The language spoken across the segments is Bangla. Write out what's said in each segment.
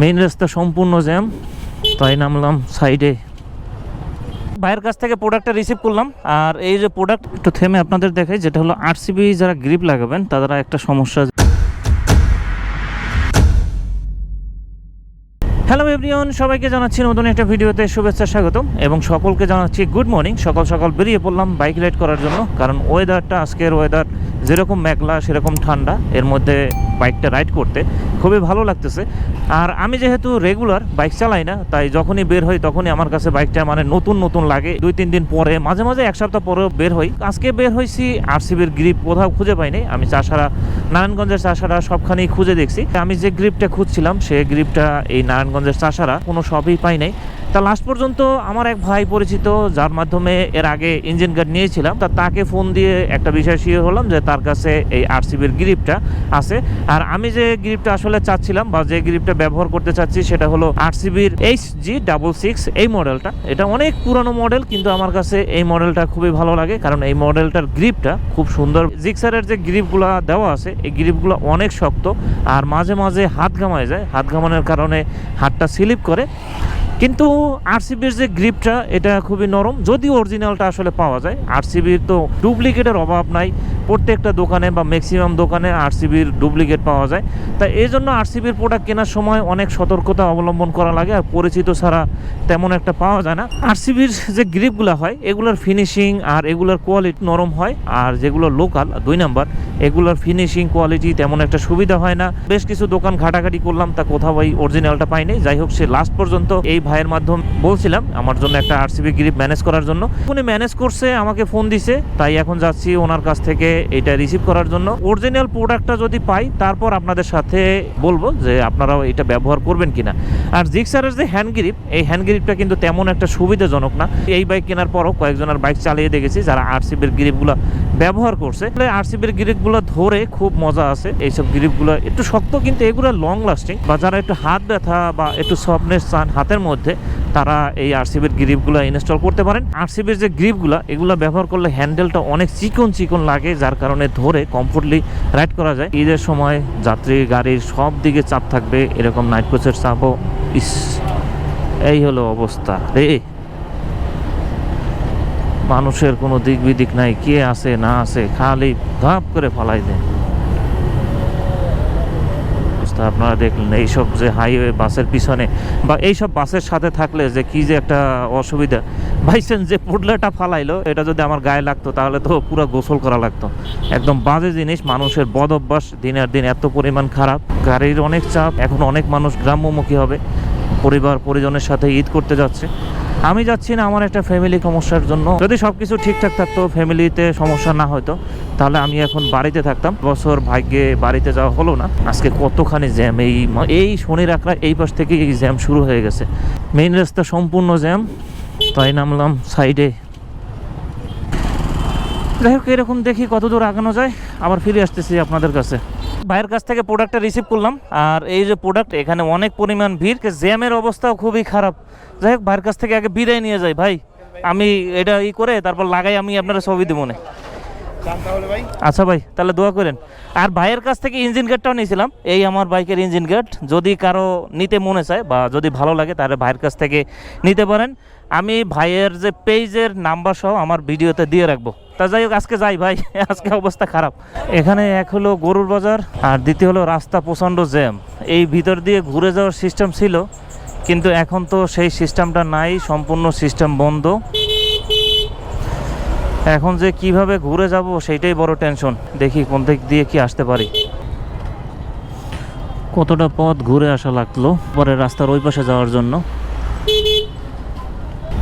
মেইন রাস্তা সম্পূর্ণ জ্যাম তাই নামলাম সাইডে ভাইয়ের কাছ থেকে প্রোডাক্টটা রিসিভ করলাম, আর এই যে প্রোডাক্ট একটু থেমে আপনাদের দেখাই, যেটা হলো আরসিবি যারা গ্রিপ লাগাবেন, তারা একটা সমস্যা হ্যালো এভরিওন সবাইকে জানাচ্ছি নতুন একটা ভিডিওতে শুভেচ্ছা, স্বাগতম, এবং সকলকে জানাচ্ছি গুড মর্নিং সকাল সকাল বেরিয়ে পড়লাম বাইক রাইড করার জন্য, কারণ ওয়েদারটা আজকের ওয়েদার যেরকম মেঘলা, সেরকম ঠান্ডা, এর মধ্যে বাইকটা রাইড করতে খুবই ভালো লাগতেছে। আর আমি যেহেতু রেগুলার বাইক চালাই না, তাই যখনই বের হই তখনই আমার কাছে বাইকটা মানে নতুন নতুন লাগে। দুই, তিন দিন পরে, মাঝে মাঝে এক সপ্তাহ পরেও বের হই। আজকে বের হয়েছি আরসিবির গ্রিপ কোথাও খুঁজে পাইনি আমি চাষারা, নারায়ণগঞ্জের চাষারা সবখানেই খুঁজে দেখছি। আমি যে গ্রিপটা খুঁজছিলাম, সে গ্রিপটা এই নারায়ণগঞ্জের চাষারা কোনো সবই পাই নাই। তা লাস্ট পর্যন্ত আমার এক ভাই পরিচিত, যার মাধ্যমে এর আগে ইঞ্জিন গার্ড নিয়েছিলাম, তা তাকে ফোন দিয়ে একটা বিষয় শিওর হলাম যে তার কাছে এই আরসিবির গ্রিপটা আছে। আর আমি যে গ্রিপটা আসলে চাচ্ছিলাম বা যে গ্রিপটা ব্যবহার করতে চাচ্ছি, সেটা হলো আরসিবির এইচ জি ডাবল সিক্স এই মডেলটা এটা অনেক পুরানো মডেল কিন্তু আমার কাছে এই মডেলটা খুবই ভালো লাগে, কারণ এই মডেলটার গ্রিপটা খুব সুন্দর। জিক্সারের যে গ্রিপগুলো দেওয়া আছে, এই গ্রিপগুলো অনেক শক্ত, আর মাঝে মাঝে হাত ঘামায় যায়। হাত ঘামানোর কারণে হাতটা স্লিপ করে। কিন্তু আরসিবির যে গ্রিপটা এটা খুবই নরম। যদি অরিজিনালটা আসলে পাওয়া যায় আরসিবির তো ডুপ্লিকেটের অভাব নাই। প্রত্যেকটা দোকানে বা ম্যাক্সিমাম দোকানে আরসিবির ডুপ্লিকেট পাওয়া যায়। তাই এই জন্য আরসিবির প্রোডাক্ট কেনার সময় অনেক সতর্কতা অবলম্বন করা লাগে, আর পরিচিত ছাড়া তেমন একটা পাওয়া যায় না। আরসিবির যে গ্রিপগুলো হয়, এগুলোর ফিনিশিং আর এগুলোর কোয়ালিটি নরম হয়, আর যেগুলো লোকাল দুই নাম্বার এগুলোর ফিনিশিং কোয়ালিটি তেমন একটা সুবিধা হয় না। বেশ কিছু দোকান ঘাটাঘাটি করলাম, তা কোথাও ওই অরিজিনালটা পাইনি। যাই হোক সে লাস্ট পর্যন্ত এই ভাইয়ের মাধ্যম বলছিলাম, আমার জন্য একটা আরসিবি গ্রিপ ম্যানেজ করার জন্য। উনি ম্যানেজ করছে, আমাকে ফোন দিছে, তাই এখন যাচ্ছি ওনার কাছ থেকে এটা রিসিভ করার জন্য। অরিজিনাল প্রোডাক্টটা যদি পাই, তারপর আপনাদের সাথে বলব যে আপনারাও এটা ব্যবহার করবেন কিনা। আর জিক্সারের যে হ্যান্ড গ্রিপ এই হ্যান্ড গ্রিপটা কিন্তু তেমন একটা সুবিধাজনক না। এই বাইক কেনার পরও কয়েকজনের বাইক চালিয়ে দেখেছি, যারা আরসিবির গ্রিপগুলো ব্যবহার করছে। আরসিবির গ্রিপগুলো ধরে খুব মজা আছে। এইসব গ্রিপগুলো একটু শক্ত, কিন্তু এগুলো লং লাস্টিং বা যারা একটু হাত ব্যথা বা একটু সফটনেস চান হাতের মধ্যে, তারা এই আরসিবির গ্রিপগুলো ইনস্টল করতে পারেন। আরসিবির যে গ্রিপগুলো, এগুলো ব্যবহার করলে হ্যান্ডেলটা অনেক চিকন চিকন লাগে, যার কারণে ধরে কমফোর্টলি রাইড করা যায়। ঈদের সময় যাত্রী গাড়ির সব দিকে চাপ থাকবে, এরকম নাইট কোচের চাপও, ইস, এই হলো অবস্থা। রে! মানুষের কোনো দিক বিদিক নাই, কে আছে, না আছে, খালি ধাপ করে ফালাই দেয়। আপনারা দেখলেন, এইসব যে হাইওয়ে বাসের পিছনে বা এইসব বাসের সাথে থাকলে যে কি যে একটা অসুবিধা। ভাইসেন যে পুডলাটা ফালাইলো, এটা যদি আমার গায়ে লাগতো, তাহলে তো পুরো গোসল করা লাগতো। একদম বাজে জিনিস, মানুষের বদ অভ্যাস দিনের দিন এত পরিমাণ খারাপ। গাড়ির অনেক চাপ, এখন অনেক মানুষ গ্রাম্যমুখী হবে। পরিবার, পরিজনের সাথে ঈদ করতে যাচ্ছে। আমি যাচ্ছি না আমার একটা ফ্যামিলি সমস্যার জন্য। যদি সব কিছু ঠিকঠাক থাকতো ফ্যামিলিতে সমস্যা না হতো তাহলে আমি এখন বাড়িতে থাকতাম। বছর ভাগ্যে বাড়িতে যাওয়া হলো না। আজকে কতখানি জ্যাম এই এই শনি রাখরা এই পাশ থেকে এই জ্যাম শুরু হয়ে গেছে। মেইন রাস্তা সম্পূর্ণ জ্যাম তাই নামলাম সাইডে যাই হোক, এরকম দেখি কত দূর আগানো যায়। আবার ফিরে আসতেছি আপনাদের কাছে। ভাইয়ের কাছ থেকে প্রোডাক্টটা রিসিভ করলাম। আর এই যে প্রোডাক্ট এখানে অনেক পরিমাণ ভিড়। জ্যামের অবস্থাও খুবই খারাপ। যাই হোক ভাইয়ের কাছ থেকে আগে বিদায় নিয়ে যাই। ভাই আমি এটা ই করে তারপর লাগাই আমি আপনারা ছবি দেবো না। আচ্ছা ভাই তাহলে দোয়া করেন। আর ভাইয়ের কাছ থেকে ইঞ্জিন গেটটাও নিয়েছিলাম। এই আমার বাইকের ইঞ্জিন গেট যদি কারও নিতে মনে চায় বা যদি ভালো লাগে তাহলে ভাইয়ের কাছ থেকে নিতে পারেন। আমি ভাইয়ের যে পেজের নাম্বার সহ আমার ভিডিওতে দিয়ে রাখব। তা যাই হোক, আজকে যাই ভাই, আজকে অবস্থা খারাপ। এখানে এক হলো গরুর বাজার, আর দ্বিতীয় হলো রাস্তা প্রচণ্ড জ্যাম। এই ভিতর দিয়ে ঘুরে যাওয়ার সিস্টেম ছিল, কিন্তু এখন তো সেই সিস্টেমটা নাই, সম্পূর্ণ সিস্টেম বন্ধ। এখন যে কীভাবে ঘুরে যাব সেইটাই বড় টেনশন দেখি কোন দিক দিয়ে কি আসতে পারি। কতটা পথ ঘুরে আসা লাগল, পরে রাস্তার ওই পাশে যাওয়ার জন্য।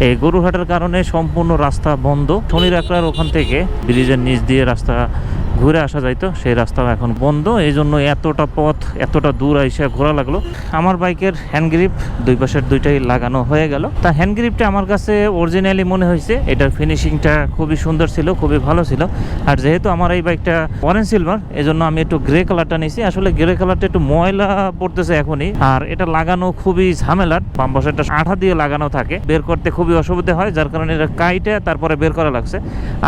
এই গরুহাটের কারণে সম্পূর্ণ রাস্তা বন্ধ। শনির একরার ওখান থেকে ব্রিজের নিচ দিয়ে রাস্তা ঘুরে আসা যাইতো সেই রাস্তাও এখন বন্ধ। এই জন্য এতটা পথ, এতটা দূর আইসে ঘোরা লাগল। আমার বাইকের হ্যান্ড গ্রিপ দুই পাশের দুইটাই লাগানো হয়ে গেল। তা হ্যান্ড গ্রিপটা আমার কাছে অরিজিনালি মনে হয়েছে। এটার ফিনিশিংটা খুবই সুন্দর ছিল, খুবই ভালো ছিল। আর যেহেতু আমার এই বাইকটা অরেঞ্জ সিলভার এই জন্য আমি একটু গ্রে কালারটা নিয়েছি। আসলে গ্রে কালারটা একটু ময়লা পড়তেছে এখনই। আর এটা লাগানো খুবই ঝামেলার। বাম পাশেরটা আঠা দিয়ে লাগানো থাকে। বের করতে খুবই অসুবিধা হয়, যার কারণে এটা কাইটে তারপরে বের করা লাগছে।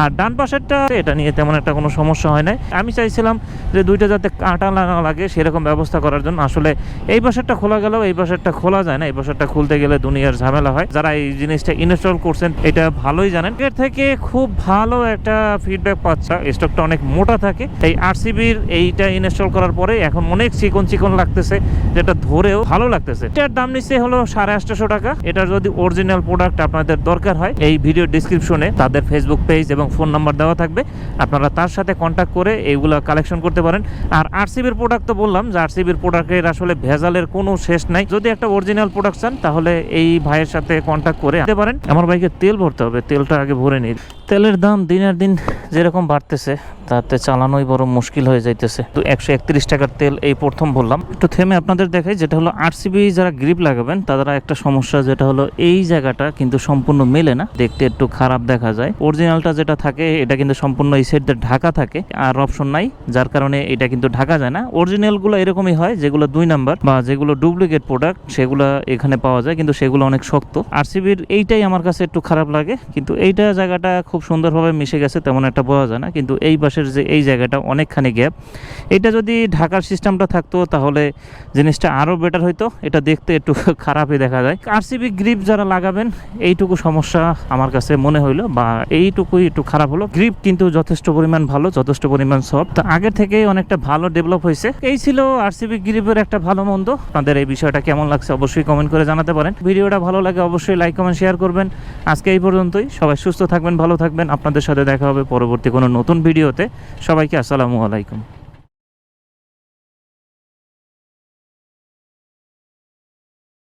আর ডান পাশেরটা, এটা নিয়ে তেমন একটা কোনো সমস্যা হয় হয় নাই। আমি চাইছিলাম যে দুইটা যাতে কাঁটা না লাগে সেরকম ব্যবস্থা করার জন্য। আসলে এই বাসারটা খোলা গেলেও এই বাসারটা খোলা যায় না। এই বাসারটা খুলতে গেলে দুনিয়ার ঝামেলা হয়। যারা এই জিনিসটা ইনস্টল করছেন, এটা ভালোই জানেন। এর থেকে খুব ভালো একটা ফিডব্যাক পাচ্ছে স্টকটা অনেক মোটা থাকে। এই আরসিবির এইটা ইনস্টল করার পরে এখন অনেক চিকন চিকন লাগতেছে, যেটা ধরেও ভালো লাগতেছে। এটার দাম নিচ্ছে হলো সাড়ে আটশো টাকা। এটার যদি অরিজিনাল প্রোডাক্ট আপনাদের দরকার হয়, এই ভিডিও ডিসক্রিপশনে তাদের ফেসবুক পেজ এবং ফোন নাম্বার দেওয়া থাকবে। আপনারা তার সাথে কন্ট্যাক্ট করে এইগুলো কালেকশন করতে পারেন। আর আরসিবির প্রোডাক্ট তো বললাম, যে আরসিবির প্রোডাক্টের আসলে ভেজালের কোনো শেষ নাই। যদি একটা অরিজিনাল প্রোডাক্ট চান, তাহলে এই ভাইয়ের সাথে কন্ট্যাক্ট করে আনতে পারেন। আমার বাইকে তেল ভরতে হবে, তেলটা আগে ভরে নিই তেলের দাম দিনের দিন যেরকম বাড়তেছে, তাতে চালানোই বড় মুশকিল হয়ে যাইতেছে। তো একশো একত্রিশ টাকার তেল এই প্রথম বললাম। একটু থেমে আপনাদের দেখাই, যেটা হলো আরসিবি যারা গ্রিপ লাগাবেন, তারা একটা সমস্যা, যেটা হলো এই জায়গাটা কিন্তু সম্পূর্ণ মেলে না। দেখতে একটু খারাপ দেখা যায়। অরিজিনালটা যেটা থাকে, এটা কিন্তু সম্পূর্ণ এই সাইড ঢাকা থাকে, আর অপশন নাই, যার কারণে এটা কিন্তু ঢাকা যায় না। অরিজিনালগুলো এরকমই হয়, যেগুলো দুই নাম্বার, বা যেগুলো ডুপ্লিকেট প্রোডাক্ট, সেগুলো এখানে পাওয়া যায়, কিন্তু সেগুলো অনেক শক্ত। আরসিবির এইটাই আমার কাছে একটু খারাপ লাগে, কিন্তু এইটা জায়গাটা খুব সুন্দরভাবে মিশে গেছে, তেমন একটা বোঝা যায় না। কিন্তু এই পাশের যে এই জায়গাটা অনেকখানি গ্যাপ এটা যদি ঢাকার সিস্টেমটা থাকতো, তাহলে জিনিসটা আরও বেটার হইতো। এটা দেখতে একটু খারাপই দেখা যায়। আরসিবি গ্রিপ যারা লাগাবেন, এইটুকু সমস্যা আমার কাছে মনে হইল বা এইটুকুই একটু খারাপ হলো। গ্রিপ কিন্তু যথেষ্ট পরিমাণ ভালো, যথেষ্ট পরিমাণ সফট তো আগে থেকেই অনেকটা ভালো ডেভেলপ হয়েছে। এই ছিল আরসিবি গ্রিপের একটা ভালো মন্দ। আপনাদের এই বিষয়টা কেমন লাগছে অবশ্যই কমেন্ট করে জানাতে পারেন। ভিডিওটা ভালো লাগে অবশ্যই লাইক কমেন্ট শেয়ার করবেন। আজকে এই পর্যন্তই। সবাই সুস্থ থাকবেন, ভালো থাকবেন আপনাদের সাথে দেখা হবে পরবর্তী কোনো নতুন ভিডিওতে। সবাইকে আসসালামু আলাইকুম।